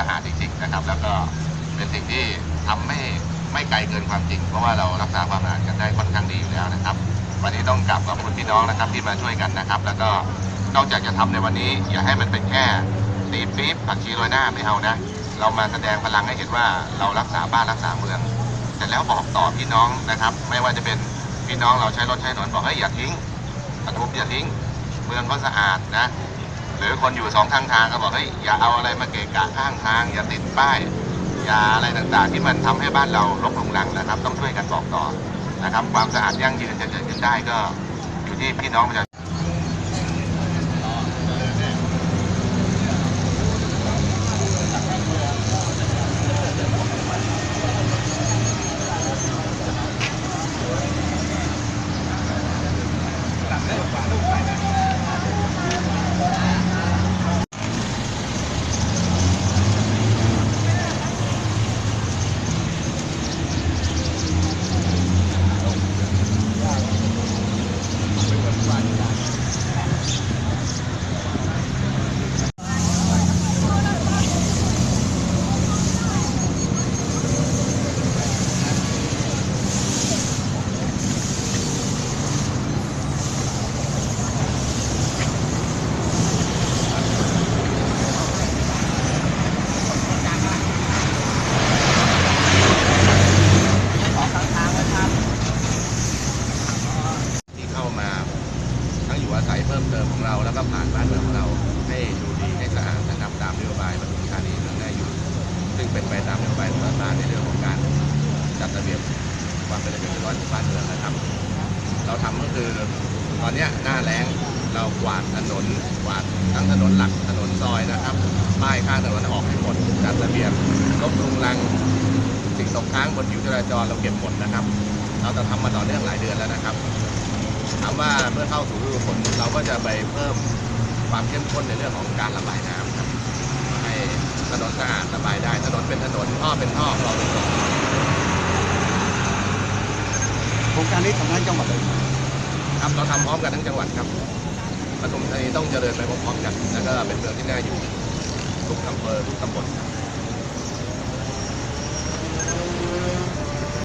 สะอาดจริงๆนะครับ แล้วก็เป็นสิ่งที่ทำไม่ไม่ไกลเกินความจริง เพราะว่าเรารักษาความสะอาดกันได้ค่อนข้างดีอยู่แล้วนะครับ วันนี้ต้องกลับขอบคุณพี่น้องนะครับที่มาช่วยกันนะครับ แล้วก็นอกจากจะทำในวันนี้ อย่าให้มันเป็นแค่ตีปี๊บผักชีโรยหน้าไม่เอานะเรามาแสดงพลังให้เห็นว่าเรารักษาบ้านรักษาเมืองเสร็จแล้วบอกต่อพี่น้องนะครับ ไม่ว่าจะเป็นพี่น้องเราใช้รถใช้ถนนบอกให้อย่าทิ้งปทุมอย่าทิ้ง เมืองก็สะอาดนะ หรือคนอยู่สองข้างทางก็บอกเฮ้ยอย่าเอาอะไรมาเกะกะข้างทาง อย่าติดป้ายอย่าอะไรต่างๆ ที่มันทำให้บ้านเราลกรุงลังนะครับ ต้องช่วยกันบอกต่อนะครับ ความสะอาดยั่งยืนจะเกิดขึ้นได้ก็อยู่ที่พี่น้องประชาชน มเติมของเรา แล้วก็ผ่านบ้านเมืองของเราให้ดูดีให้สะอาดนะครับตามนโยบายปทุมธานีเมืองน่าอยู่ ซึ่งเป็นไปตามนโยบายของรัฐบาลในเรื่องของการจัดระเบียบความเป็นระเบียบเรียบร้อยของบ้านเมืองนะครับ เราทำก็คือตอนนี้หน้าแล้งเรากวาดถนนกวาดทั้งถนนหลักถนนซอยนะครับป้ายข้างถนนออกให้หมดจัดระเบียบลบลุงลังสิ่งตกค้างบนผิวจราจรเราเก็บหมดนะครับ เราจะทำมาต่อเนื่องหลายเดือนแล้วนะครับ ถามว่าเมื่อเข้าสู่ฤดูฝนเราก็จะไปเพิ่มความเข้มข้นในเรื่องของการระบายน้ำครับให้ถนนสะอาดระบายได้ถนนเป็นถนนท่อเป็นท่อเราเป็นท่อโครงการนี้ทำงานจังหวัดเลยครับเราทำพร้อมกันทั้งจังหวัดครับปทุมธานีต้องเจริญไปพร้อมๆกัน แล้วก็เป็นเมืองที่น่าอยู่ทุกอำเภอทุกตำบลครับ